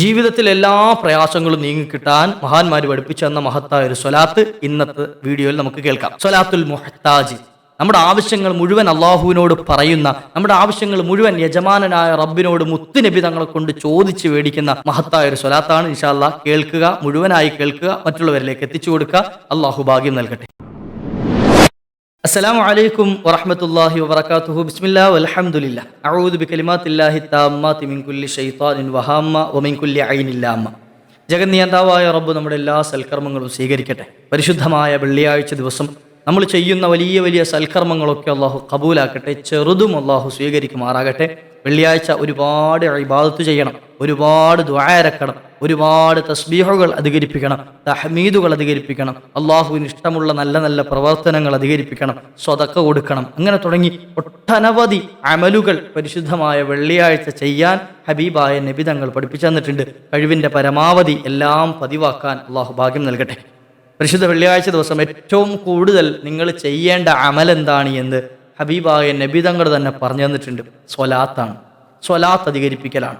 ജീവിതത്തിൽ എല്ലാ പ്രയാസങ്ങളും നീങ്ങിക്കിട്ടാൻ മഹാന്മാർ പഠിപ്പിച്ചു തന്ന മഹത്തായ ഒരു സ്വലാത്ത് ഇന്നത്തെ വീഡിയോയിൽ നമുക്ക് കേൾക്കാം. സ്വലാത്തുൽ മുഹത്താജി നമ്മുടെ ആവശ്യങ്ങൾ മുഴുവൻ അള്ളാഹുവിനോട് പറയുന്ന നമ്മുടെ ആവശ്യങ്ങൾ മുഴുവൻ യജമാനനായ റബ്ബിനോട് മുത്തുനബി തങ്ങളെ കൊണ്ട് ചോദിച്ച് മേടിക്കുന്ന മഹത്തായ ഒരു സ്വലാത്താണ്. ഇൻഷാല്ല കേൾക്കുക മുഴുവനായി കേൾക്കുക മറ്റുള്ളവരിലേക്ക് എത്തിച്ചു കൊടുക്കുക. അള്ളാഹു ഭാഗ്യം നൽകട്ടെ. അസ്സലാം അലൈക്കും വറഹമത്തല്ലാഹി വബർക്കാത്തുഹു ബിസ്മില്ലാ വലഹമുല്ല അഊദ് ബി കലിമാത്തില്ലാഹി താമ്മാതി മിൻകുല്ലി ഷെയ്ത്താനിൻ കുല്ലി ഒമിൻകുല്ലി അയിനില്ലാമ്മ ജഗന്നിയന്താവായ റബ്ബ് നമ്മുടെ എല്ലാ സൽക്കർമ്മങ്ങളും സ്വീകരിക്കട്ടെ. പരിശുദ്ധമായ വെള്ളിയാഴ്ച ദിവസം നമ്മൾ ചെയ്യുന്ന വലിയ വലിയ സൽക്കർമ്മങ്ങളൊക്കെ അള്ളാഹു കബൂലാക്കട്ടെ ചെറുതും അള്ളാഹു സ്വീകരിക്കുമാറാകട്ടെ. വെള്ളിയാഴ്ച ഒരുപാട് ഇബാദത്ത് ചെയ്യണം ഒരുപാട് ദ്വാരക്കണം ഒരുപാട് തസ്ബീഹുകൾ അധികരിപ്പിക്കണം തഹമീദുകൾ അധികരിപ്പിക്കണം അള്ളാഹുവിന് ഇഷ്ടമുള്ള നല്ല നല്ല പ്രവർത്തനങ്ങൾ അധികരിപ്പിക്കണം സ്വതക്ക കൊടുക്കണം. അങ്ങനെ തുടങ്ങി ഒട്ടനവധി അമലുകൾ പരിശുദ്ധമായ വെള്ളിയാഴ്ച ചെയ്യാൻ ഹബീബായ നബി തങ്ങൾ പഠിപ്പിച്ചു തന്നിട്ടുണ്ട്. കഴിവിന്റെ പരമാവധി എല്ലാം പതിവാക്കാൻ അള്ളാഹു ഭാഗ്യം നൽകട്ടെ. പരിശുദ്ധ വെള്ളിയാഴ്ച ദിവസം ഏറ്റവും കൂടുതൽ നിങ്ങൾ ചെയ്യേണ്ട അമൽ എന്താണ് എന്ന് ഹബീബായ നബി തങ്ങൾ തന്നെ പറഞ്ഞു തന്നിട്ടുണ്ട്. സ്വലാത്താണ്. സ്വലാത്ത് അധികരിപ്പിക്കലാണ്.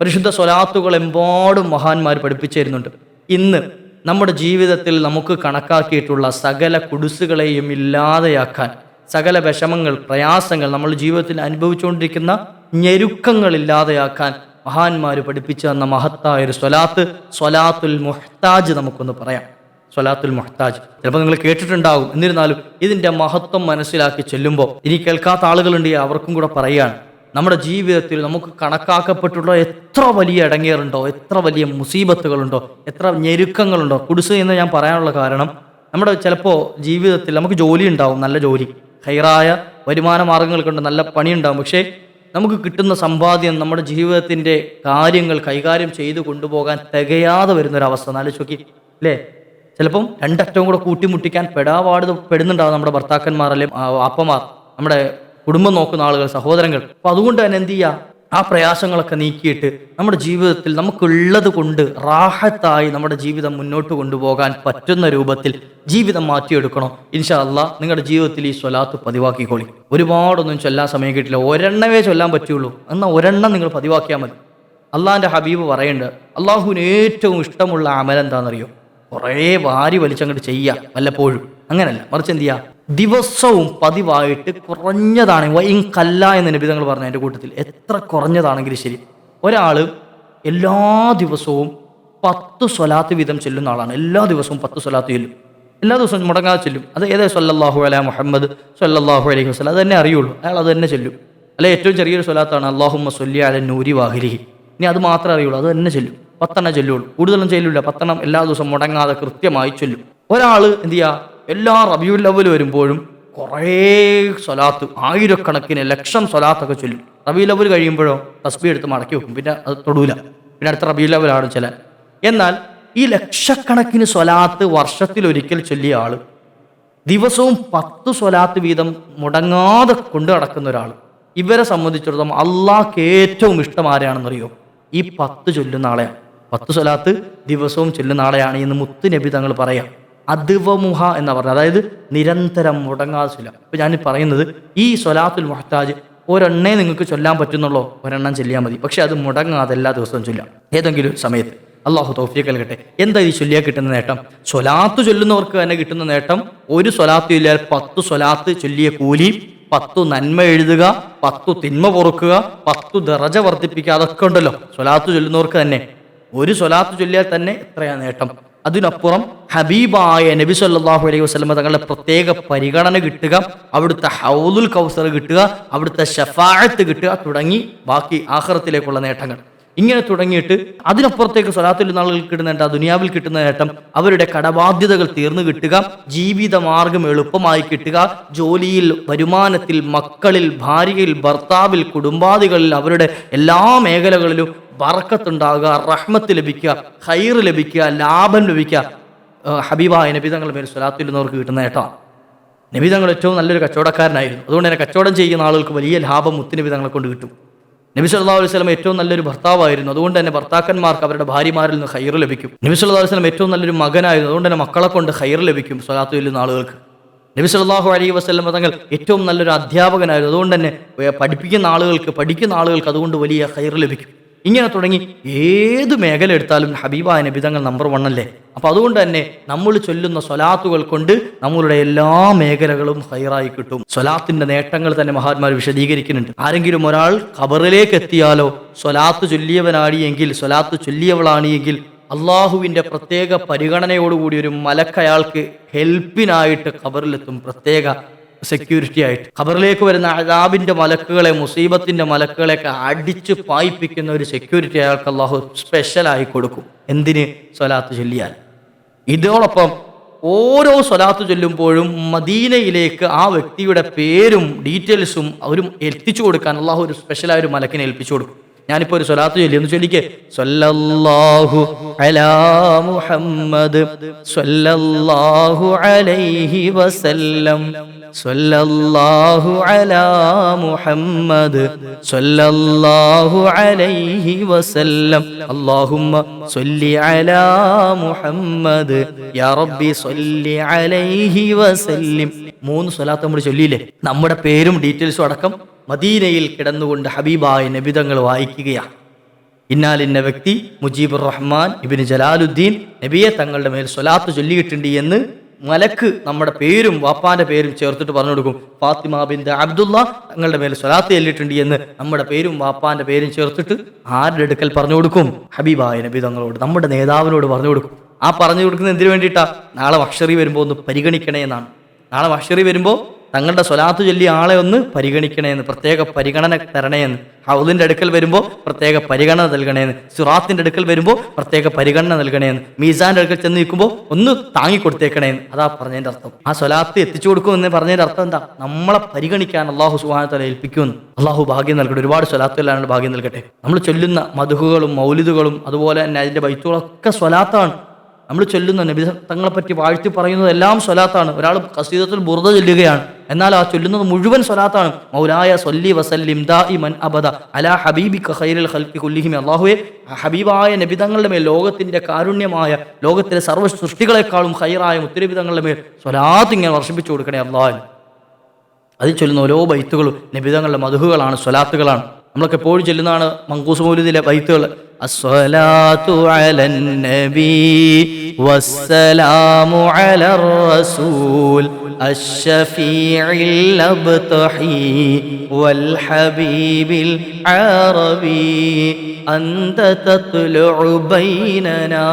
പരിശുദ്ധ സ്വലാത്തുകൾ എമ്പാടും മഹാന്മാർ പഠിപ്പിച്ചിരുന്നുണ്ട്. ഇന്ന് നമ്മുടെ ജീവിതത്തിൽ നമുക്ക് കണക്കാക്കിയിട്ടുള്ള സകല കുടുസുകളെയും ഇല്ലാതെയാക്കാൻ സകല വിഷമങ്ങൾ പ്രയാസങ്ങൾ നമ്മൾ ജീവിതത്തിൽ അനുഭവിച്ചുകൊണ്ടിരിക്കുന്ന ഞെരുക്കങ്ങൾ ഇല്ലാതെയാക്കാൻ മഹാന്മാർ പഠിപ്പിച്ചു തന്ന മഹത്തായ ഒരു സ്വലാത്ത് സ്വലാത്തുൽ മുഹ്താജ് നമുക്കൊന്ന് പറയാം. സ്വലാത്തുൽ മുഹ്താജ്. ചിലപ്പോൾ നിങ്ങൾ കേട്ടിട്ടുണ്ടാകും. എന്നിരുന്നാലും ഇതിന്റെ മഹത്വം മനസ്സിലാക്കി ചെല്ലുമ്പോൾ ഇനി കേൾക്കാത്ത ആളുകളുണ്ട് അവർക്കും കൂടെ പറയുകയാണ് നമ്മുടെ ജീവിതത്തിൽ നമുക്ക് കണക്കാക്കപ്പെട്ടുള്ള എത്ര വലിയ ഇടങ്ങേറുണ്ടോ എത്ര വലിയ മുസീബത്തുകളുണ്ടോ എത്ര ഞെരുക്കങ്ങളുണ്ടോ. കുടിസ് എന്ന് ഞാൻ പറയാനുള്ള കാരണം നമ്മുടെ ചിലപ്പോൾ ജീവിതത്തിൽ നമുക്ക് ജോലി ഉണ്ടാവും നല്ല ജോലി. ഹൈറായ വരുമാന മാർഗങ്ങൾ കൊണ്ട് നല്ല പണിയുണ്ടാവും പക്ഷേ നമുക്ക് കിട്ടുന്ന സമ്പാദ്യം നമ്മുടെ ജീവിതത്തിന്റെ കാര്യങ്ങൾ കൈകാര്യം ചെയ്തു കൊണ്ടുപോകാൻ തികയാതെ വരുന്നൊരവസ്ഥ നാലോചിച്ച് നോക്കി അല്ലേ? ചിലപ്പം രണ്ടറ്റവും കൂടെ കൂട്ടിമുട്ടിക്കാൻ പെടാപാട് പെടുന്നുണ്ടാവും നമ്മുടെ ഭർത്താക്കന്മാർ അല്ലെ അപ്പമാർ നമ്മുടെ കുടുംബം നോക്കുന്ന ആളുകൾ സഹോദരങ്ങൾ. അപ്പൊ അതുകൊണ്ട് തന്നെ എന്ത് ചെയ്യുക ആ പ്രയാസങ്ങളൊക്കെ നീക്കിയിട്ട് നമ്മുടെ ജീവിതത്തിൽ നമുക്കുള്ളത് കൊണ്ട് റാഹത്തായി നമ്മുടെ ജീവിതം മുന്നോട്ട് കൊണ്ടുപോകാൻ പറ്റുന്ന രൂപത്തിൽ ജീവിതം മാറ്റിയെടുക്കണം. ഇൻഷാ അല്ല നിങ്ങളുടെ ജീവിതത്തിൽ ഈ സ്വലാത്ത് പതിവാക്കിക്കോളി. ഒരുപാടൊന്നും ചൊല്ലാൻ സമയം കിട്ടില്ല. ഒരെണ്ണമേ ചൊല്ലാൻ പറ്റുള്ളൂ. എന്നാൽ ഒരെണ്ണം നിങ്ങൾ പതിവാക്കിയാൽ മതി. അള്ളാഹിന്റെ ഹബീബ് പറയുന്നുണ്ട് അള്ളാഹുവിന് ഏറ്റവും ഇഷ്ടമുള്ള അമൽ എന്താണെന്നറിയോ കുറേ വാരി വലിച്ചങ്ങോട്ട് ചെയ്യുക വല്ലപ്പോഴും. അങ്ങനല്ല. മറിച്ച് എന്ത് ചെയ്യുക ദിവസവും പതിവായിട്ട് കുറഞ്ഞതാണ്. വൈൻ കല്ല എന്ന് നബിതങ്ങൾ പറഞ്ഞു എന്റെ കൂട്ടത്തിൽ. എത്ര കുറഞ്ഞതാണെങ്കിലും ശരി. ഒരാൾ എല്ലാ ദിവസവും പത്ത് സ്വലാത്ത് വീതം ചെല്ലുന്ന ആളാണ്. എല്ലാ ദിവസവും പത്ത് സ്വലാത്ത് ചെല്ലും. എല്ലാ ദിവസവും മുടങ്ങാതെ ചെല്ലും. അത് ഏതേ? സല്ലല്ലാഹു അല മുഹമ്മദ് സല്ലല്ലാഹു അലൈഹി വസ്ലം അത് തന്നെ അറിയുള്ളൂ. അയാൾ അത് തന്നെ ചെല്ലും. അല്ലെ ഏറ്റവും ചെറിയൊരു സ്വലാത്താണ് അള്ളാഹുമ്മ സൊല്ലി അല നൂരി വാഹിരിഹി. ഇനി അത് മാത്രമേ അറിയുള്ളൂ. അത് തന്നെ ചെല്ലും. പത്തെണ്ണം ചൊല്ലുള്ളൂ. കൂടുതലും ചൊല്ലില്ല പത്തെണ്ണം എല്ലാ ദിവസവും മുടങ്ങാതെ കൃത്യമായി ചൊല്ലും. ഒരാൾ എന്ത് ചെയ്യുക എല്ലാ റബിയുൽ ലെവൽ വരുമ്പോഴും കുറേ സ്വലാത്ത് ആയിരക്കണക്കിന് ലക്ഷം സ്വലാത്തൊക്കെ ചൊല്ലും. റബി ലെവൽ കഴിയുമ്പോഴോ തസ്ബി എടുത്ത് മടക്കി വെക്കും. പിന്നെ അത് തൊടൂല. പിന്നെ അടുത്ത റബി ലെവലാണ് ചില. എന്നാൽ ഈ ലക്ഷക്കണക്കിന് സ്വലാത്ത് വർഷത്തിൽ ഒരിക്കൽ ചൊല്ലിയ ആൾ ദിവസവും പത്ത് സ്വലാത്ത് വീതം മുടങ്ങാതെ കൊണ്ടു നടക്കുന്ന ഒരാൾ ഇവരെ സംബന്ധിച്ചിടത്തോളം അള്ളാഹ്ക്ക് ഏറ്റവും ഇഷ്ടം ആരെയാണെന്നറിയോ ഈ പത്ത് ചൊല്ലുന്ന ആളെയാണ്. പത്ത് സ്വലാത്ത് ദിവസവും ചെല്ലുന്ന ആളെയാണ് എന്ന് മുത്ത് നബി തങ്ങൾ പറയാം. അദ്വമുഹ എന്ന് പറഞ്ഞത്. അതായത് നിരന്തരം മുടങ്ങാതെ ചൊല്ല അപ്പൊ ഞാൻ പറയുന്നത് ഈ സ്വലാത്തുൽ മുഹത്താജ് ഒരെണ്ണേ നിങ്ങൾക്ക് ചൊല്ലാൻ പറ്റുന്നുള്ളോ. ഒരെണ്ണം ചൊല്ലിയാൽ മതി. പക്ഷെ അത് മുടങ്ങാതെ എല്ലാ ദിവസവും ചൊല്ലാം ഏതെങ്കിലും സമയത്ത്. അള്ളാഹു തൗഫീഖ് നൽകട്ടെ. എന്താ ഈ ചൊല്ലിയാൽ കിട്ടുന്ന നേട്ടം? സ്വലാത്ത് ചൊല്ലുന്നവർക്ക് തന്നെ കിട്ടുന്ന നേട്ടം ഒരു സ്വലാത്ത് ചൊല്ലിയാൽ പത്ത് സ്വലാത്ത് ചൊല്ലിയ കൂലി പത്തു നന്മ എഴുതുക പത്തു തിന്മ പൊറുക്കുക പത്തു ദറജ വർദ്ധിപ്പിക്കുക അതൊക്കെ ഉണ്ടല്ലോ. സ്വലാത്ത് ചൊല്ലുന്നവർക്ക് തന്നെ ഒരു സ്വലാത്ത് ചൊല്ലിയാൽ തന്നെ എത്രയാ നേട്ടം? അതിനപ്പുറം ഹബീബായ നബി സല്ലാഹു അലൈഹി വസ്ലമ തങ്ങളുടെ പ്രത്യേക പരിഗണന കിട്ടുക അവിടുത്തെ ഹൗലുൽ കൗസർ കിട്ടുക അവിടുത്തെ ഷഫാഅത്ത് കിട്ടുക തുടങ്ങി ബാക്കി ആഹ്റത്തിലേക്കുള്ള നേട്ടങ്ങൾ. ഇങ്ങനെ തുടങ്ങിയിട്ട് അതിനപ്പുറത്തേക്ക് സ്വലാത്തുൽ നാളുകൾ കിട്ടുന്ന നേട്ടം ദുനിയാവിൽ കിട്ടുന്ന നേട്ടം. അവരുടെ കടബാധ്യതകൾ തീർന്നു കിട്ടുക ജീവിത മാർഗം എളുപ്പമായി കിട്ടുക ജോലിയിൽ വരുമാനത്തിൽ മക്കളിൽ ഭാര്യയിൽ ഭർത്താവിൽ കുടുംബാദികളിൽ അവരുടെ എല്ലാ മേഖലകളിലും ബറക്കത്തുണ്ടാകുക റഹ്മത്ത് ലഭിക്കുക ഹൈർ ലഭിക്കുക ലാഭം ലഭിക്കുക. ഹബീബായ നബിതങ്ങൾ പേര് സ്വലാത്തിരുന്നവർക്ക് കിട്ടുന്ന ഏട്ടാ. നബിതങ്ങൾ ഏറ്റവും നല്ലൊരു കച്ചവടക്കാരനായിരുന്നു. അതുകൊണ്ട് തന്നെ കച്ചവടം ചെയ്യുന്ന ആളുകൾക്ക് വലിയ ലാഭം മുത്തുനബിതങ്ങളെ കൊണ്ട് കിട്ടും. നബി സല്ലല്ലാഹു അലൈഹി സ്വലം ഏറ്റവും നല്ലൊരു ഭർത്താവായിരുന്നു. അതുകൊണ്ട് തന്നെ ഭർത്താക്കന്മാർക്ക് അവരുടെ ഭാര്യമാരിൽ നിന്ന് ഹൈർ ലഭിക്കും. നബി സല്ലല്ലാഹു അലൈഹി വസല്ലം ഏറ്റവും നല്ലൊരു മകനായിരുന്നു. അതുകൊണ്ട് തന്നെ മക്കളെ കൊണ്ട് ഹൈർ ലഭിക്കും സ്വലാത്തു ചെല്ലുന്ന ആളുകൾക്ക്. നബി സല്ലല്ലാഹു അലൈഹി വസ്ലം തങ്ങൾ ഏറ്റവും നല്ലൊരു അധ്യാപകനായിരുന്നു. അതുകൊണ്ട് തന്നെ പഠിപ്പിക്കുന്ന ആളുകൾക്ക് പഠിക്കുന്ന ആളുകൾക്ക് അതുകൊണ്ട് വലിയ ഹൈർ ലഭിക്കും. ഇങ്ങനെ തുടങ്ങി ഏത് മേഖല എടുത്താലും ഹബീബായ നബിതങ്ങൾ നമ്പർ വൺ അല്ലേ? അപ്പോൾ അതുകൊണ്ട് തന്നെ നമ്മൾ ചൊല്ലുന്ന സ്വലാത്തുകൾ കൊണ്ട് നമ്മളുടെ എല്ലാ മേഖലകളും ഹൈറായി കിട്ടും. സ്വലാത്തിന്റെ നേട്ടങ്ങൾ തന്നെ മഹാത്മാർ വിശദീകരിക്കുന്നുണ്ട്. ആരെങ്കിലും ഒരാൾ ഖബറിലേക്ക് എത്തിയാലോ സ്വലാത്ത് ചൊല്ലിയവനാണ് എങ്കിൽ സ്വലാത്ത് ചൊല്ലിയവളാണ് എങ്കിൽ അള്ളാഹുവിന്റെ പ്രത്യേക പരിഗണനയോടുകൂടി ഒരു മലക്കയാൾക്ക് ഹെൽപ്പിനായിട്ട് ഖബറിലെത്തും. പ്രത്യേക സെക്യൂരിറ്റി ആയിട്ട്. ഖബറിലേക്ക് വരുന്ന അതാബിന്റെ മലക്കുകളെ മുസീബത്തിന്റെ മലക്കുകളെയൊക്കെ അടിച്ചു പായിപ്പിക്കുന്ന ഒരു സെക്യൂരിറ്റി അയാൾക്ക് അള്ളാഹു സ്പെഷ്യലായി കൊടുക്കും. എന്തിന്? സ്വലാത്ത് ചൊല്ലിയാൽ. ഇതോടൊപ്പം ഓരോ സ്വലാത്ത് ചൊല്ലുമ്പോഴും മദീനയിലേക്ക് ആ വ്യക്തിയുടെ പേരും ഡീറ്റെയിൽസും അവരും എത്തിച്ചു കൊടുക്കാൻ അള്ളാഹു ഒരു സ്പെഷ്യലായ ഒരു മലക്കിനെ ഏൽപ്പിച്ചു കൊടുക്കും. ഞാനിപ്പോ ഒരു സ്വലാത്ത് ചൊല്ലി ഒന്ന് ചൊല്ലിക്കേ. സ്വല്ലല്ലാഹു അലാ മുഹമ്മദ് സ്വല്ലല്ലാഹു അലൈഹി വസല്ലം. സ്വല്ലല്ലാഹു അലാ മുഹമ്മദ് സ്വല്ലല്ലാഹു അലൈഹി വസല്ലം. അല്ലാഹുമ്മ സ്വല്ലി അലാ മുഹമ്മദ്. യാ റബ്ബി സ്വല്ലി അലൈഹി വസല്ലിം. മൂന്ന് സ്വലാത്ത് നമ്മൾ ചൊല്ലിയില്ലേ? നമ്മുടെ പേരും ഡീറ്റെയിൽസും അടക്കം മദീനയിൽ കിടന്നുകൊണ്ട് ഹബീബായ നബിതങ്ങൾ വായിക്കുകയാണ് ഇന്നാലിന്ന വ്യക്തി മുജീബുർ റഹ്മാൻ ഇബിന് ജലാലുദ്ദീൻ നബിയെ തങ്ങളുടെ മേൽ സ്വലാത്ത് ചൊല്ലിയിട്ടുണ്ട് എന്ന് മലക്ക് നമ്മുടെ പേരും വാപ്പാന്റെ പേരും ചേർത്തിട്ട് പറഞ്ഞു കൊടുക്കും. ഫാത്തിമ ബിന്ദ അബ്ദുള്ള തങ്ങളുടെ മേൽ സ്വലാത്ത് ചെല്ലിട്ടുണ്ട് എന്ന് നമ്മുടെ പേരും വാപ്പാന്റെ പേരും ചേർത്തിട്ട് ആരുടെ അടുക്കൽ പറഞ്ഞു കൊടുക്കും? ഹബീബായ നബി തങ്ങളോട് നമ്മുടെ നേതാവിനോട് പറഞ്ഞു കൊടുക്കും. ആ പറഞ്ഞു കൊടുക്കുന്നത് എന്തിനു വേണ്ടിയിട്ടാ? നാളെ വക്ഷറി വരുമ്പോ ഒന്ന് പരിഗണിക്കണേ എന്നാണ്. നാളെ വക്ഷറി വരുമ്പോൾ തങ്ങളുടെ സ്വലാത്ത് ചൊല്ലിയ ആളെ ഒന്ന് പരിഗണിക്കണേന്ന് പ്രത്യേക പരിഗണന തരണേന്ന് ഹൗലിന്റെ അടുക്കൽ വരുമ്പോൾ പ്രത്യേക പരിഗണന നൽകണേന്ന് സിറാത്തിന്റെ അടുക്കൽ വരുമ്പോൾ പ്രത്യേക പരിഗണന നൽകണേന്ന് മീസാന്റെ അടുക്കൽ ചെന്ന് നിൽക്കുമ്പോൾ ഒന്ന് താങ്ങി കൊടുത്തേക്കണേന്ന് അതാ പറഞ്ഞതിന്റെ അർത്ഥം. ആ സ്വലാത്ത് എത്തിച്ചു കൊടുക്കുമെന്ന് പറഞ്ഞതിന്റെ അർത്ഥം എന്താ? നമ്മളെ പരിഗണിക്കാൻ അള്ളാഹു സുഹാനത്തല ഏൽപ്പിക്കുമെന്ന്. അള്ളാഹു ഭാഗ്യം നൽകട്ടെ. ഒരുപാട് സ്വലാത്തുകളാണ് ഭാഗ്യം നൽകട്ടെ. നമ്മൾ ചൊല്ലുന്ന മധുഹുകളും മൗലിദുകളും അതുപോലെ തന്നെ അതിന്റെ ബൈത്തുകളൊക്കെ സ്വലാത്താണ്. നമ്മൾ ചൊല്ലുന്ന നബി തങ്ങളെ പറ്റി വാഴ്ത്തി പറയുന്നത് എല്ലാം സ്വലാത്താണ്. ഒരാൾ കസീദത്തിൽ ബുർദ ചൊല്ലുകയാണ്. എന്നാൽ ആ ചൊല്ലുന്നത് മുഴുവൻ സ്വലാത്താണ്. മൗലായ സൊല്ലി വസല്ലിം ദാഇമൻ അബദ അലാ ഹബീബി ഖൈരൽ ഹൽക്കി കുല്ലിഹിം. അള്ളാഹുവെ ഹബീബായ നബിതങ്ങളുടെ മേൽ ലോകത്തിന്റെ കാരുണ്യമായ ലോകത്തിലെ സർവ സൃഷ്ടികളെക്കാളും ഹൈറായ മുത്തരബിതങ്ങളുടെ മേൽ സ്വലാത്ത് ഇങ്ങനെ വർഷിപ്പിച്ചു കൊടുക്കണേ അള്ളാഹു. അതിൽ ചൊല്ലുന്ന ഓരോ ബൈത്തുകളും നബിതങ്ങളുടെ മധുഹുകളാണ് സ്വലാത്തുകളാണ്. നമ്മളൊക്കെ എപ്പോഴും ചൊല്ലുന്നതാണ് മങ്കൂസ് മൗലിദിലെ ബൈത്തുകൾ الصلاة على النبي والسلام على الرسول الشفيع الأبطحي والحبيب العربي أنت تطلع بيننا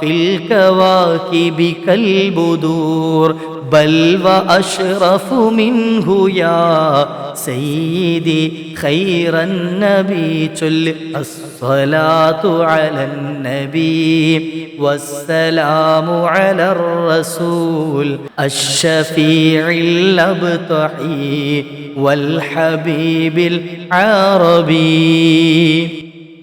في الكواكب كالبدور بل وأشرف منه يا سيدي خير النبي جل الصلاة على النبي والسلام على الرسول الشفيع الأبطحي والحبيب العربي.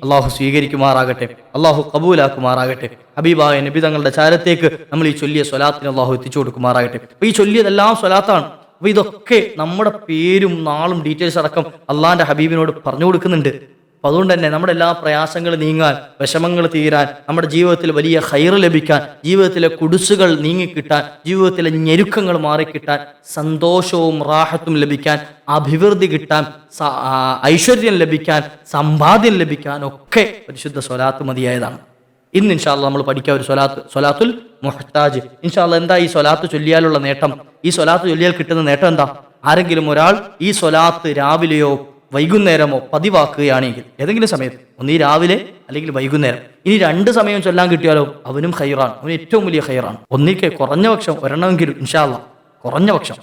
അള്ളാഹു സ്വീകരിക്കുമാറാകട്ടെ അള്ളാഹു കബൂലാക്കുമാറാകട്ടെ. ഹബീബായ നബി തങ്ങളുടെ ചാരത്തേക്ക് നമ്മൾ ഈ ചൊല്ലിയ സ്വലാത്തിന് അള്ളാഹു എത്തിച്ചു കൊടുക്കുമാറാകട്ടെ. അപ്പൊ ഈ ചൊല്ലിയതെല്ലാം സ്വലാത്താണ്. അപ്പൊ ഇതൊക്കെ നമ്മുടെ പേരും നാളും ഡീറ്റെയിൽസ് അടക്കം അള്ളാഹിന്റെ ഹബീബിനോട് പറഞ്ഞു കൊടുക്കുന്നുണ്ട്. അപ്പൊ അതുകൊണ്ട് തന്നെ നമ്മുടെ എല്ലാ പ്രയാസങ്ങൾ നീങ്ങാൻ വിഷമങ്ങൾ തീരാൻ നമ്മുടെ ജീവിതത്തിൽ വലിയ ഹൈർ ലഭിക്കാൻ ജീവിതത്തിലെ കുടിസുകൾ നീങ്ങിക്കിട്ടാൻ ജീവിതത്തിലെ ഞെരുക്കങ്ങൾ മാറിക്കിട്ടാൻ സന്തോഷവും റാഹത്തും ലഭിക്കാൻ അഭിവൃദ്ധി കിട്ടാൻ ഐശ്വര്യം ലഭിക്കാൻ സമ്പാദ്യം ലഭിക്കാൻ ഒക്കെ പരിശുദ്ധ സ്വലാത്ത് മതിയായതാണ്. ഇന്ന് ഇൻഷാല്ല നമ്മൾ പഠിക്കുക ഒരു സ്വലാത്ത് സ്വലാത്തുൽ മൊഹത്താജ് ഇൻഷാല്ല എന്താ ഈ സ്വലാത്ത് ചൊല്ലിയാലുള്ള നേട്ടം? ഈ സ്വലാത്ത് ചൊല്ലിയാൽ കിട്ടുന്ന നേട്ടം എന്താ? ആരെങ്കിലും ഒരാൾ ഈ സ്വലാത്ത് രാവിലെയോ വൈകുന്നേരമോ പതിവാക്കുകയാണെങ്കിൽ ഏതെങ്കിലും സമയത്ത് ഒന്നീ രാവിലെ അല്ലെങ്കിൽ വൈകുന്നേരം. ഇനി രണ്ട് സമയം ചൊല്ലാൻ കിട്ടിയാലോ? അവനും ഹൈറാണ് അവന് ഏറ്റവും വലിയ ഹൈറാണ് ഒന്നിക്ക് കുറഞ്ഞ പക്ഷം ഒരെണ്ണമെങ്കിലും ഇൻഷാല്ല കുറഞ്ഞ പക്ഷം.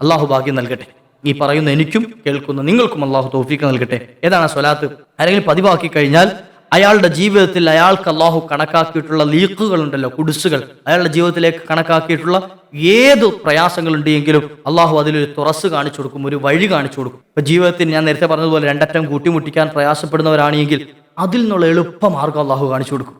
അള്ളാഹു ഭാഗ്യം നൽകട്ടെ. ഈ പറയുന്ന എനിക്കും കേൾക്കുന്ന നിങ്ങൾക്കും അള്ളാഹു തോഫിക്ക് നൽകട്ടെ. ഏതാണ് സ്വലാത്ത്? അല്ലെങ്കിൽ പതിവാക്കി കഴിഞ്ഞാൽ അയാളുടെ ജീവിതത്തിൽ അയാൾക്ക് അള്ളാഹു കണക്കാക്കിയിട്ടുള്ള ലീക്കുകൾ ഉണ്ടല്ലോ കുടിസുകൾ. അയാളുടെ ജീവിതത്തിലേക്ക് കണക്കാക്കിയിട്ടുള്ള ഏത് പ്രയാസങ്ങളുണ്ടെങ്കിലും അള്ളാഹു അതിലൊരു തുറസ് കാണിച്ചു കൊടുക്കും ഒരു വഴി കാണിച്ചു കൊടുക്കും. ഇപ്പൊ ജീവിതത്തിൽ ഞാൻ നേരത്തെ പറഞ്ഞതുപോലെ രണ്ടറ്റം കൂട്ടിമുട്ടിക്കാൻ പ്രയാസപ്പെടുന്നവരാണെങ്കിൽ അതിൽ നിന്നുള്ള എളുപ്പമാർഗം അള്ളാഹു കാണിച്ചു കൊടുക്കും.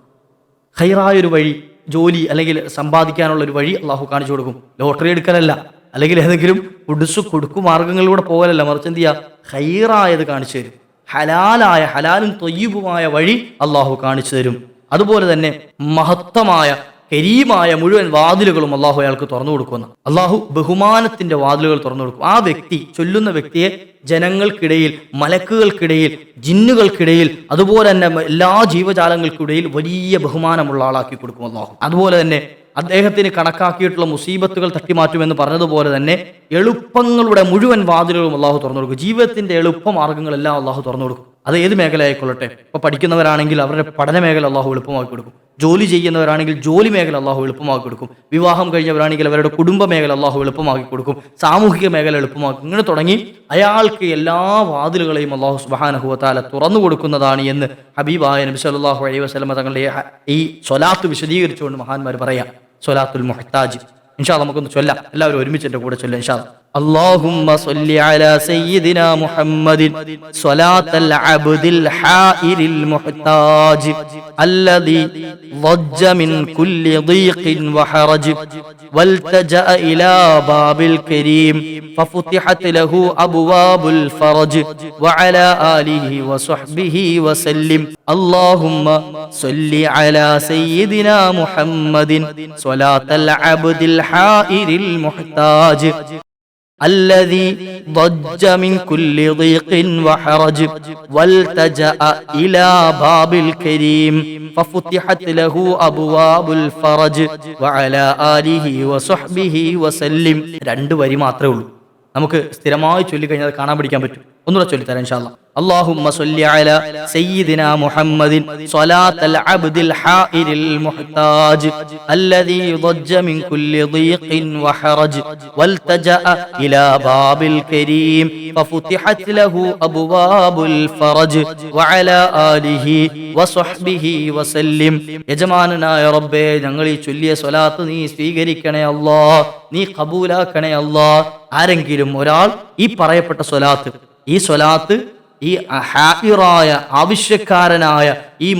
ഹൈറായൊരു വഴി ജോലി അല്ലെങ്കിൽ സമ്പാദിക്കാനുള്ള ഒരു വഴി അള്ളാഹു കാണിച്ചു കൊടുക്കും. ലോട്ടറി എടുക്കലല്ല അല്ലെങ്കിൽ ഏതെങ്കിലും കുടിസു കൊടുക്കു മാർഗങ്ങളിലൂടെ പോകലല്ല. മറിച്ച് എന്ത് ചെയ്യുക? ഹൈറായത് കാണിച്ചു തരും. ഹലാലായ ഹലാലും തൊയ്യുമായ വഴി അള്ളാഹു കാണിച്ചു തരും. അതുപോലെ തന്നെ മഹത്തമായ കരീമായ മുഴുവൻ വാതിലുകളും അള്ളാഹു അയാൾക്ക് തുറന്നു കൊടുക്കുന്ന അള്ളാഹു ബഹുമാനത്തിന്റെ വാതിലുകൾ തുറന്നു കൊടുക്കും. ആ വ്യക്തി ചൊല്ലുന്ന വ്യക്തിയെ ജനങ്ങൾക്കിടയിൽ മലക്കുകൾക്കിടയിൽ ജിന്നുകൾക്കിടയിൽ അതുപോലെ തന്നെ എല്ലാ ജീവജാലങ്ങൾക്കിടയിൽ വലിയ ബഹുമാനമുള്ള ആളാക്കി കൊടുക്കും അള്ളാഹു അതുപോലെ തന്നെ അദ്ദേഹത്തിന് കണക്കാക്കിയിട്ടുള്ള മുസീബത്തുകൾ തട്ടിമാറ്റുമെന്ന് പറഞ്ഞതുപോലെ തന്നെ എളുപ്പങ്ങളുടെ മുഴുവൻ വാതിലുകളും അള്ളാഹു തുറന്നു കൊടുക്കും. ജീവിതത്തിന്റെ എളുപ്പ മാർഗങ്ങളെല്ലാം അള്ളാഹു തുറന്നു കൊടുക്കും. അത് ഏത് മേഖലയായിക്കൊള്ളട്ടെ? ഇപ്പൊ പഠിക്കുന്നവരാണെങ്കിൽ അവരുടെ പഠന മേഖല അള്ളാഹു എളുപ്പമാക്കി കൊടുക്കും. ജോലി ചെയ്യുന്നവരാണെങ്കിൽ ജോലി മേഖല അള്ളാഹു എളുപ്പമാക്കി കൊടുക്കും. വിവാഹം കഴിഞ്ഞവരാണെങ്കിൽ അവരുടെ കുടുംബ മേഖല അള്ളാഹു എളുപ്പമാക്കി കൊടുക്കും. സാമൂഹിക മേഖല എളുപ്പമാക്കി ഇങ്ങനെ തുടങ്ങി അയാൾക്ക് എല്ലാ വാതിലുകളെയും അള്ളാഹു സുബാനഹുവത്താല തുറന്നു കൊടുക്കുന്നതാണ് എന്ന് ഹബീബായ നബി സല്ലല്ലാഹു അലൈഹി വസ്ലമ തങ്ങളുടെ ഈ സ്വലാത്ത് വിശദീകരിച്ചുകൊണ്ട് മഹാന്മാർ പറയാം. സ്വലാത്തുൽ മുഹ്താജ് ഇൻഷാ നമുക്കൊന്ന് ചൊല്ലാം എല്ലാവരും ഒരുമിച്ച് എന്റെ കൂടെ ചൊല്ലാം ഇൻഷാ. اللهم صل على سيدنا محمد صلاة العبد الحائر المحتاج الذي ضج من كل ضيق وحرج والتجأ إلى باب الكريم ففتحت له أبواب الفرج وعلى آله وصحبه وسلم. اللهم صل على سيدنا محمد صلاة العبد الحائر المحتاج. الذي ضج من كل ضيق وحرج والتجأ إلى باب الكريم ففتحت له أبواب الفرج وعلى آله وصحبه وسلم രണ്ട് വരി മാത്രമേ ഉള്ളൂ നമുക്ക് സ്ഥിരമായി ചൊല്ലിക്കഴിഞ്ഞാൽ അത് കാണാൻ പഠിക്കാൻ പറ്റും ഒന്നുകൂടെ ചൊല്ലിത്തരാം ഇൻഷാല്ല اللهم صل على سيدنا محمد صلاة العبد الحائر المحتاج الذي ضج من كل ضيق وحرج والتجأ إلى باب الكريم ففتحت له أبواب الفرج وعلى آله وصحبه وسلم യജമാനനായ റബ്ബേ ഞങ്ങൾ ഈ ചൊല്ലിയ സ്വലാത്ത് നീ സ്വീകരിക്കണേ അല്ലാ നീ കബൂലാക്കണേ അല്ലാ ആരെങ്കിലും ഒരാൾ ഈ പറയപ്പെട്ട സ്വലാത്ത് ഈ സ്വലാത്ത് ഈ ഹാഫിറായ ആവശ്യക്കാരനായ ഈ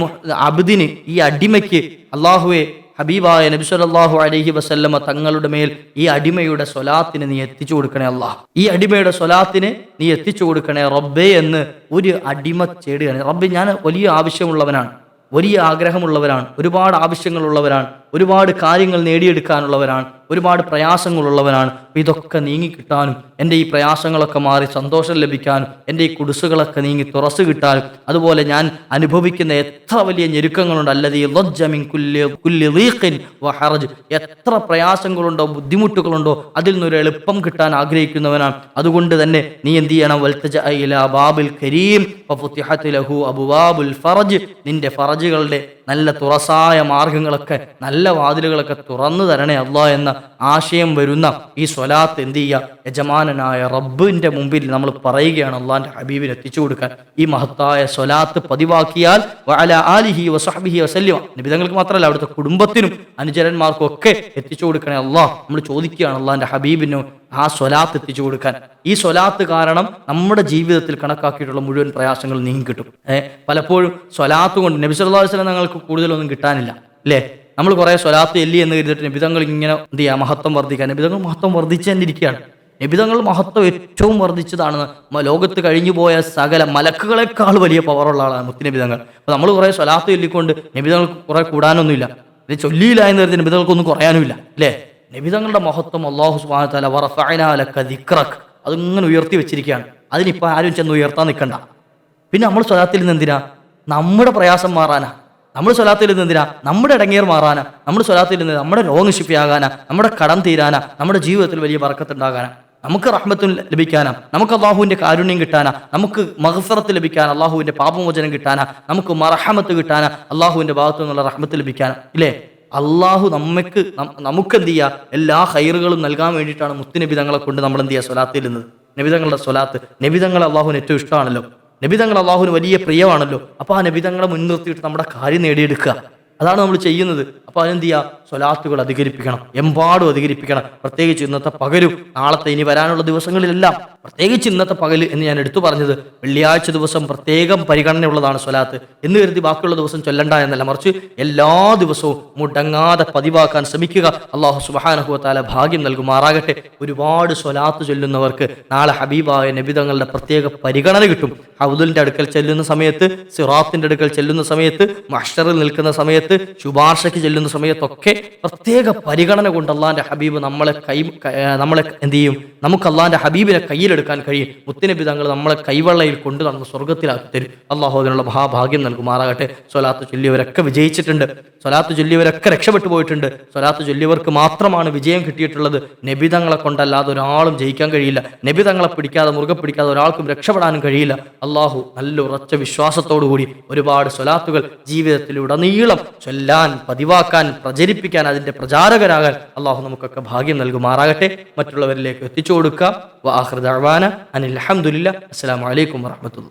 അബ്ദിന് ഈ അടിമയ്ക്ക് അള്ളാഹുവെ ഹബീബായ നബി സല്ലല്ലാഹു അലൈഹി വസല്ലമ തങ്ങളുടെ മേൽ ഈ അടിമയുടെ സ്വലാത്തിന് നീ എത്തിച്ചു കൊടുക്കണേ അള്ളാഹ് ഈ അടിമയുടെ സ്വലാത്തിന് നീ എത്തിച്ചു കൊടുക്കണേ റബ്ബേ എന്ന് ഒരു അടിമ ചേടുകയാണ്. റബ്ബെ ഞാൻ വലിയ ആവശ്യമുള്ളവനാണ് വലിയ ആഗ്രഹമുള്ളവരാണ് ഒരുപാട് ആവശ്യങ്ങളുള്ളവരാണ്. ഒരുപാട് കാര്യങ്ങൾ നേടിയെടുക്കാനുള്ളവരാണ് ഒരുപാട് പ്രയാസങ്ങളുള്ളവരാണ്. അപ്പം ഇതൊക്കെ നീങ്ങിക്കിട്ടാനും എന്റെ ഈ പ്രയാസങ്ങളൊക്കെ മാറി സന്തോഷം ലഭിക്കാനും എന്റെ ഈ കുടുസുകളൊക്കെ നീങ്ങി തുറസ് കിട്ടാനും അതുപോലെ ഞാൻ അനുഭവിക്കുന്ന എത്ര വലിയ ഞെരുക്കങ്ങളുണ്ട്. അല്ലതീ ലജ്ജമിൻ വഹറജ് എത്ര പ്രയാസങ്ങളുണ്ടോ ബുദ്ധിമുട്ടുകളുണ്ടോ അതിൽ നിന്നൊരു എളുപ്പം കിട്ടാൻ ആഗ്രഹിക്കുന്നവനാണ്. അതുകൊണ്ട് തന്നെ നീ എന്ത് ചെയ്യണം? വൽത്തജ ബാബിൽ കരീം ലഹു അബുവാബുൽ ഫറജ് നിന്റെ ഫറജുകളുടെ നല്ല തുറസായ മാർഗങ്ങളൊക്കെ നല്ല വാതിലുകളൊക്കെ തുറന്നു തരണേ അല്ല എന്ന ആശയം വരുന്ന ഈ സ്വലാത്ത് എന്ത് ചെയ്യുക? യജമാനനായ റബ്ബിന്റെ മുമ്പിൽ നമ്മൾ പറയുകയാണ് അള്ളാന്റെ ഹബീബിന് എത്തിച്ചു കൊടുക്കാൻ. ഈ മഹത്തായ സ്വലാത്ത് പതിവാക്കിയാൽ വഅല ആലിഹി നിബിതങ്ങൾക്ക് മാത്രമല്ല അവിടുത്തെ കുടുംബത്തിനും അനുചരന്മാർക്കും ഒക്കെ എത്തിച്ചു കൊടുക്കണേ അള്ളാഹ് നമ്മൾ ചോദിക്കുകയാണ് അള്ളാന്റെ ഹബീബിന് ആ സ്വലാത്ത് എത്തിച്ചു കൊടുക്കാൻ. ഈ സ്വലാത്ത് കാരണം നമ്മുടെ ജീവിതത്തിൽ കണക്കാക്കിയിട്ടുള്ള മുഴുവൻ പ്രയാസങ്ങൾ നീങ്ങി കിട്ടും. പലപ്പോഴും സ്വലാത്ത് കൊണ്ട് നബി അലൈഹി വസല്ലം ഞങ്ങൾക്ക് കൂടുതലൊന്നും കിട്ടാനില്ല. അല്ലേ നമ്മൾ കുറെ സ്വലാത്ത് എല്ലി എന്ന് കരുതിയിട്ട് നബിതങ്ങൾ ഇങ്ങനെ എന്ത് ചെയ്യുക മഹത്വം വർദ്ധിക്കാൻ. നബിതങ്ങൾ മഹത്വം വർദ്ധിച്ചു തന്നെ ഇരിക്കുകയാണ് മഹത്വം ഏറ്റവും വർദ്ധിച്ചതാണ്. ലോകത്ത് കഴിഞ്ഞു പോയ സകല മലക്കുകളെക്കാൾ വലിയ പവറുള്ള ആളാണ് മുത്തുനബിതങ്ങൾ അപ്പൊ നമ്മൾ കുറെ സ്വലാത്ത് ചൊല്ലിക്കൊണ്ട് നബിതങ്ങൾക്ക് കുറെ കൂടാനൊന്നുമില്ല. ഇത് ചൊല്ലിയില്ല എന്ന് കരുതി നബിതങ്ങൾക്കൊന്നും കുറയാനുമില്ല. അല്ലേ നബിതങ്ങളുടെ മഹത്വം അള്ളാഹു സുബാന തല തആല വറഫഅനാ ലക ദിക്റക്. അതിങ്ങനെ ഉയർത്തി വെച്ചിരിക്കുകയാണ്. അതിനിപ്പോൾ ആരും ചെന്ന് ഉയർത്താൻ നിൽക്കണ്ട പിന്നെ നമ്മൾ സ്വലാത്തിൽ നിന്ന് എന്തിനാ? നമ്മുടെ പ്രയാസം മാറാനാ. നമ്മൾ സ്വലാത്തിൽ നിന്ന് എന്തിനാ? നമ്മുടെ ഇടങ്ങേർ മാറാനാ. നമ്മുടെ സ്വലാത്തിൽ നിന്ന് നമ്മുടെ രോഗം ശിപ്പിയാകാനാ നമ്മുടെ കടം തീരാനാ. നമ്മുടെ ജീവിതത്തിൽ വലിയ വറക്കത്തുണ്ടാകാനാ നമുക്ക് റഹ്മത്തും ലഭിക്കാനാ. നമുക്ക് അള്ളാഹുവിന്റെ കാരുണ്യം കിട്ടാനാ. നമുക്ക് മഹസറത്ത് ലഭിക്കാനാ. അള്ളാഹുവിന്റെ പാപമോചനം കിട്ടാനാ. നമുക്ക് മറഹമത്ത് കിട്ടാനാ. അള്ളാഹുവിന്റെ ഭാഗത്തു നിന്നുള്ള റഹ്മത്ത് ലഭിക്കാനാ. ഇല്ലേ? അള്ളാഹു നമ്മക്ക് നമുക്ക് എന്ത് ചെയ്യുക എല്ലാ ഹൈറുകളും നൽകാൻ വേണ്ടിയിട്ടാണ് മുത്തുനബിതങ്ങളെ കൊണ്ട് നമ്മൾ എന്ത് ചെയ്യുക സ്വലാത്തിൽ നിന്നത് നബിതങ്ങളുടെ സ്വലാത്ത്. നബിതങ്ങൾ അള്ളാഹുവിന് ഏറ്റവും ഇഷ്ടമാണല്ലോ. നബിതങ്ങൾ അള്ളാഹുവിന് വലിയ പ്രിയമാണല്ലോ. അപ്പൊ ആ നബിതങ്ങളെ മുൻനിർത്തിയിട്ട് നമ്മുടെ കാര്യം നേടിയെടുക്കുക. അതാണ് നമ്മൾ ചെയ്യുന്നത്. അപ്പൊ അതെന്ത് ചെയ്യുക സ്വലാത്തുകൾ അധികരിപ്പിക്കണം എമ്പാടും അധികരിപ്പിക്കണം. പ്രത്യേകിച്ച് ഇന്നത്തെ പകലും നാളത്തെ ഇനി വരാനുള്ള ദിവസങ്ങളിലെല്ലാം പ്രത്യേകിച്ച് ഇന്നത്തെ പകൽ എന്ന് ഞാൻ എടുത്തു പറഞ്ഞത് വെള്ളിയാഴ്ച ദിവസം പ്രത്യേകം പരിഗണനയുള്ളതാണ് സ്വലാത്ത്. എന്ന് കരുതി ബാക്കിയുള്ള ദിവസം ചൊല്ലണ്ട എന്നല്ല മറിച്ച് എല്ലാ ദിവസവും മുടങ്ങാതെ പതിവാക്കാൻ ശ്രമിക്കുക. അള്ളാഹു സുബാനഹുവത്താല ഭാഗ്യം നൽകുമാറാകട്ടെ. ഒരുപാട് സ്വലാത്ത് ചൊല്ലുന്നവർക്ക് നാളെ ഹബീബായ നബിതങ്ങളുടെ പ്രത്യേക പരിഗണന കിട്ടും. ഹൗദലിന്റെ അടുക്കൽ ചെല്ലുന്ന സമയത്ത് സിറാത്തിന്റെ അടുക്കൽ ചെല്ലുന്ന സമയത്ത് മഷറിൽ നിൽക്കുന്ന സമയത്ത് ശുപാർശയ്ക്ക് ചെല്ലുന്ന സമയത്തൊക്കെ പ്രത്യേക പരിഗണന കൊണ്ട് അള്ളാന്റെ ഹബീബ് നമ്മളെ കൈ നമ്മളെ എന്ത് ചെയ്യും? നമുക്ക് അള്ളാന്റെ ഹബീബിനെ കയ്യിലെടുക്കാൻ കഴിയും. മുത്തിനബി തങ്ങൾ നമ്മളെ കൈവെള്ളയിൽ കൊണ്ട് നടന്ന് സ്വർഗത്തിലാക്കി തരും. അള്ളാഹു അതിനുള്ള മഹാഭാഗ്യം നൽകുമാറാകട്ടെ. സ്വലാത്ത് ചൊല്ലിയവരൊക്കെ വിജയിച്ചിട്ടുണ്ട്. സ്വലാത്ത് ചൊല്ലിയവരൊക്കെ രക്ഷപ്പെട്ടു പോയിട്ടുണ്ട്. സ്വലാത്ത് ചൊല്ലിയവർക്ക് മാത്രമാണ് വിജയം കിട്ടിയിട്ടുള്ളത്. നബി തങ്ങളെ കൊണ്ടല്ലാതെ ഒരാളും ജയിക്കാൻ കഴിയില്ല. നബി തങ്ങളെ പിടിക്കാതെ മുറുകെ പിടിക്കാതെ ഒരാൾക്കും രക്ഷപ്പെടാനും കഴിയില്ല. അള്ളാഹു നല്ല ഉറച്ച വിശ്വാസത്തോടുകൂടി ഒരുപാട് സ്വലാത്തുകൾ ജീവിതത്തിലുടനീളം ചൊല്ലാൻ പതിവാക്കാൻ പ്രചരിപ്പിക്കാൻ അതിന്റെ പ്രചാരകരാകാൻ അള്ളാഹു നമുക്കൊക്കെ ഭാഗ്യം നൽകുമാറാകട്ടെ. മറ്റുള്ളവരിലേക്ക് എത്തിച്ചു കൊടുക്കുക വാഹൃദാന അനിൽ അഹമ്മദില്ല അസ്സലാമു അലൈക്കും വറഹമത്തുള്ള